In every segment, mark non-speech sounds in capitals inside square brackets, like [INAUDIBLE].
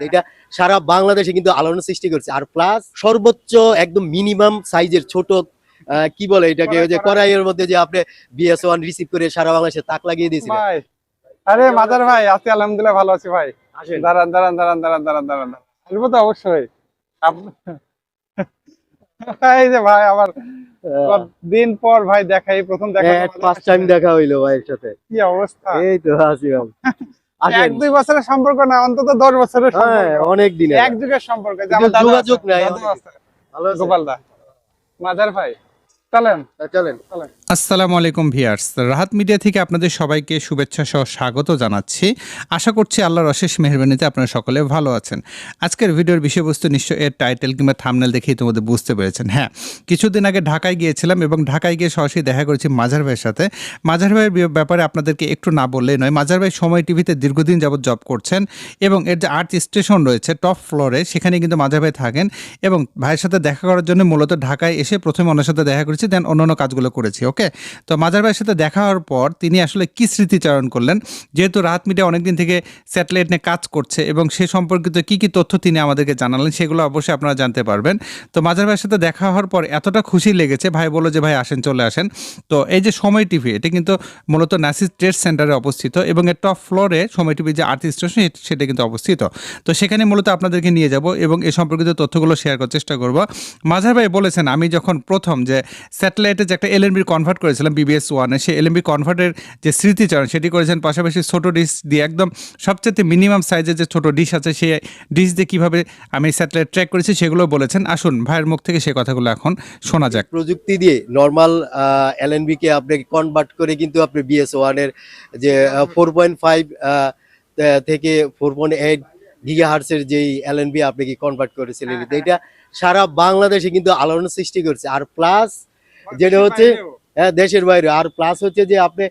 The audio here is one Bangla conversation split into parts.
এটা সারা বাংলাদেশে কিন্তু আলোড়ন সৃষ্টি করছে। আর প্লাস সর্বোচ্চ একদম মিনিমাম সাইজের ছোট কি বলে এটাকে? ওই যে কড়াইয়ের মধ্যে যে আপনি বিএস ওয়ান রিসিভ করে সারা বাংলাদেশে তাক লাগিয়ে দিয়েছিলেন। আরে মাদার ভাই আছি আলহামদুলিল্লাহ ভালো আছি ভাই। দাঁড়ান দাঁড়ান দাঁড়ান দাঁড়ান দাঁড়ান দাঁড়ান দাঁড়ান। আসব তো অবশ্যই। [LAUGHS] এই যে ভাই আমার দিন পর ভাই দেখাই প্রথম দেখা ফার্স্ট টাইম দেখা হইল ভাইয়ের সাথে। কি অবস্থা? এই তো আছি [LAUGHS] এক দুই বছরের সম্পর্ক না অন্তত দশ বছরের হ্যাঁ অনেক দিন এক যুগের সম্পর্ক যোগাযোগ নাই গোপাল দা। মাদার ভাই। চলেন। চলেন। আসসালামু আলাইকুম ভিয়ার্স রাহাত মিডিয়া থেকে আপনাদের সবাইকে শুভেচ্ছা সহ স্বাগত জানাচ্ছি। আশা করছি আল্লাহর অশেষ মেহরবানিতে আপনারা সকলে ভালো আছেন। আজকের ভিডিওর বিষয়বস্তু নিশ্চয় এর টাইটেল কিংবা থামনেল দেখেই তোমাদের বুঝতে পেরেছেন। হ্যাঁ কিছুদিন আগে ঢাকায় গিয়েছিলাম এবং ঢাকায় গিয়ে সরাসরি দেখা করেছি মাজার ভাইয়ের সাথে। মাজার ভাইয়ের ব্যাপারে আপনাদেরকে একটু না বললেই নয়, মাজার ভাই সময় টিভিতে দীর্ঘদিন যাবত জব করছেন এবং এর যে আর্ট স্টেশন রয়েছে টপ ফ্লোরে সেখানে কিন্তু মাজার ভাই থাকেন এবং ভাইয়ের সাথে দেখা করার জন্য মূলত ঢাকায় এসে প্রথমে ওনার সাথে দেখা করেছি, দেন অন্যান্য কাজগুলো করেছি। ওকে, তো মাজার ভাইয়ের সাথে দেখা হওয়ার পর তিনি আসলে কি স্মৃতিচারণ করলেন? যেহেতু রাত মিডিয়া অনেকদিন থেকে স্যাটেলাইট নিয়ে কাজ করছে এবং সে সম্পর্কিত কি কি তথ্য তিনি আমাদেরকে জানালেন সেগুলো অবশ্যই আপনারা জানতে পারবেন। তো মাজার ভাইয়ের সাথে দেখা হওয়ার পর এতটা খুশি লেগেছে, ভাই বলল যে, ভাই, আসেন, চলে আসেন। তো এই যে সময় টিভি, এটি কিন্তু মূলত নাসিস ট্রেড সেন্টারে অবস্থিত এবং এর টপ ফ্লোরে সময় টিভি যে আর্ট স্টেশন সেটা কিন্তু অবস্থিত। তো সেখানে মূলত আপনাদেরকে নিয়ে যাব এবং এ সম্পর্কিত তথ্যগুলো শেয়ার করার চেষ্টা করব। মাঝার ভাই বলেছেন, আমি যখন প্রথম যে স্যাটেলাইটে যে একটা এলএনবি কনভার্ট করেছিলাম বিবিএস ওয়ানে সেই এলএনবি কনভার্টের যে স্মৃতিচারণ সেটি করেছেন পাশাপাশি ছোট ডিশ দিয়ে একদম সবচেয়ে মিনিমাম সাইজের যে ছোট ডিশ আছে সেই ডিশ দিয়ে কীভাবে আমি স্যাটেলাইট ট্র্যাক করেছি সেগুলো বলেছেন। আসুন ভাইয়ের মুখ থেকে সেই কথাগুলো এখন শোনা যাক। প্রযুক্তি দিয়ে নর্মাল এলএনবি কে আপনি কনভার্ট করে কিন্তু আপনি বিএস ওয়ানের যে ফোর পয়েন্ট ফাইভ থেকে ফোর পয়েন্ট এইট গিগা হার্সের যেই এলএনবি আপনি কি কনভার্ট করেছিলেন। হ্যাঁ, এটা সারা বাংলাদেশে কিন্তু আলোড়ন সৃষ্টি করছে। আর প্লাস যেটা হচ্ছে হ্যাঁ দেশের বাইরে। আর প্লাস হচ্ছে যে আপনি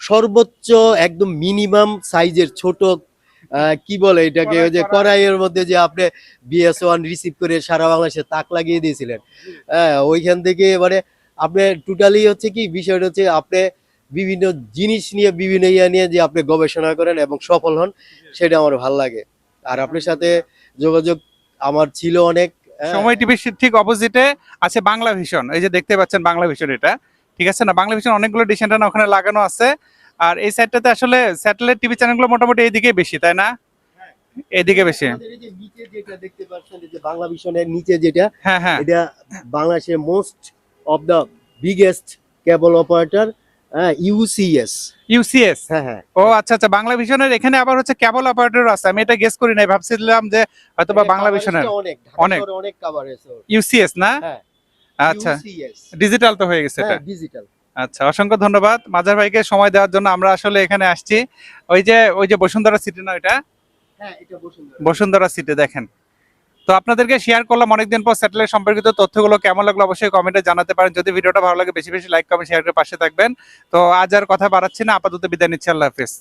সর্বোচ্চ একদম মিনিমাম সাইজের ছোট কি বলে এটাকে ওই যে কড়াইয়ের মধ্যে যে আপনি বিএস ওয়ান রিসিভ করে সারা বাংলাদেশে তাক লাগিয়ে দিয়েছিলেন। হ্যাঁ ওইখান থেকে এবারে আপনি টোটালি হচ্ছে কি বিষয়টা হচ্ছে আপনি বিভিন্ন জিনিস নিয়ে বিভিন্ন ইয়া নিয়ে যে আপনি গবেষণা করেন এবং সফল হন সেটা আমার ভালো লাগে। আর আপনার সাথে যোগাযোগ আমার ছিল অনেক হ্যাঁ। সময় টিভির ঠিক অপোজিটে আছে বাংলা ভিশন এই যে দেখতে পাচ্ছেন বাংলা ভিশন এটা। ঠিক আছে না? বাংলা ভিশন অনেকগুলো ডিশ অ্যান্টেনা ওখানে লাগানো আছে। আর এই সাইডটাতে আসলে স্যাটেলাইট টিভি চ্যানেলগুলো মোটামুটি এইদিকে বেশি তাই না? এইদিকে বেশি। আমাদের এই যে নিচে যেটা দেখতে পাচ্ছেন যে বাংলা মিশনের নিচে যেটা হ্যাঁ হ্যাঁ। এটা বাংলাদেশের most of the biggest cable operator হ্যাঁ ইউসিএস ইউসিএস হ্যাঁ হ্যাঁ। ও আচ্ছা আচ্ছা বাংলা ভিশনের এখানে আবার হচ্ছে কেবল অপারেটর আছে। আমি এটা গেস করি নাই ভাবছিলাম যে হয়তো বাংলা ভিশনের অনেক অনেক। অনেক অনেক ইউসিএস না? হ্যাঁ। আচ্ছা। ডিজিটাল তো হয়ে গেছে এটা। হ্যাঁ ডিজিটাল আচ্ছা অসংখ্য ধন্যবাদ। মাজার ভাইকে সময় দেওয়ার জন্য আমরা আসলে এখানে আসছি। ওই যে ওই যে বসুন্ধরা সিটি না ওইটা? হ্যাঁ এটা বসুন্ধরা। সিটি দেখেন। তো আপনাদেরকে শেয়ার করলাম অনেকদিন পর স্যাটেলাইট সম্পর্কিত তথ্যগুলো কেমন লাগল অবশ্যই কমেন্টে জানাতে পারেন। যদি ভিডিওটা ভালো লাগে বেশি বেশি লাইক কমেন্ট শেয়ার করে পাশে থাকবেন। তো আজ আর কথা বাড়াচ্ছি না। আপাতত বিদায় নিচ্ছি। আল্লাহ হাফিজ।